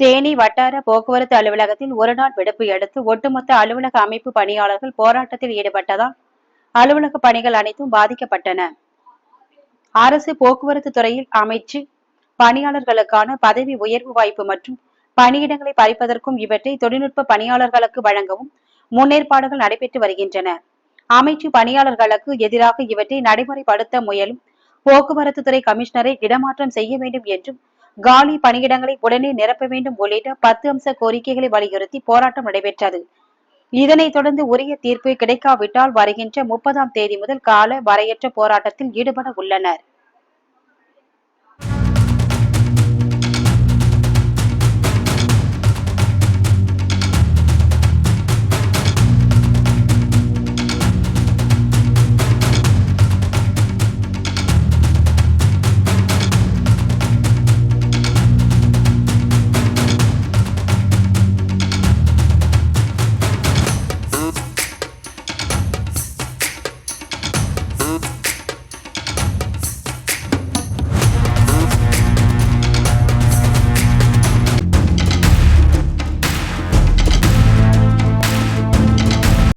தேனி வட்டார போக்குவரத்து அலுவலகத்தில் ஒருநாள் விடுப்பு எடுத்து ஒட்டுமொத்த அலுவலக அமைப்பு பணியாளர்கள் போராட்டத்தில் ஈடுபட்டதால் அலுவலக பணிகள் அனைத்தும் பாதிக்கப்பட்டன. அரசு போக்குவரத்து துறையில் அமைச்சு பணியாளர்களுக்கான பதவி உயர்வு வாய்ப்பு மற்றும் பணியிடங்களை பறிப்பதற்கும் இவற்றை தொழில்நுட்ப பணியாளர்களுக்கு வழங்கவும் முன்னேற்பாடுகள் நடைபெற்று வருகின்றன. அமைச்சு பணியாளர்களுக்கு எதிராக இவற்றை நடைமுறைப்படுத்த முயலும் போக்குவரத்து துறை கமிஷனரை இடமாற்றம் செய்ய வேண்டும் என்றும் காலி பணியிடங்களை உடனே நிரப்ப வேண்டும் உள்ளிட்ட பத்து அம்ச கோரிக்கைகளை வலியுறுத்தி போராட்டம் நடைபெற்றது. இதனைத் தொடர்ந்து உரிய தீர்ப்பு கிடைக்காவிட்டால் வருகின்ற முப்பதாம் தேதி முதல் கால வரையற்ற போராட்டத்தில் ஈடுபட உள்ளனர். Bye.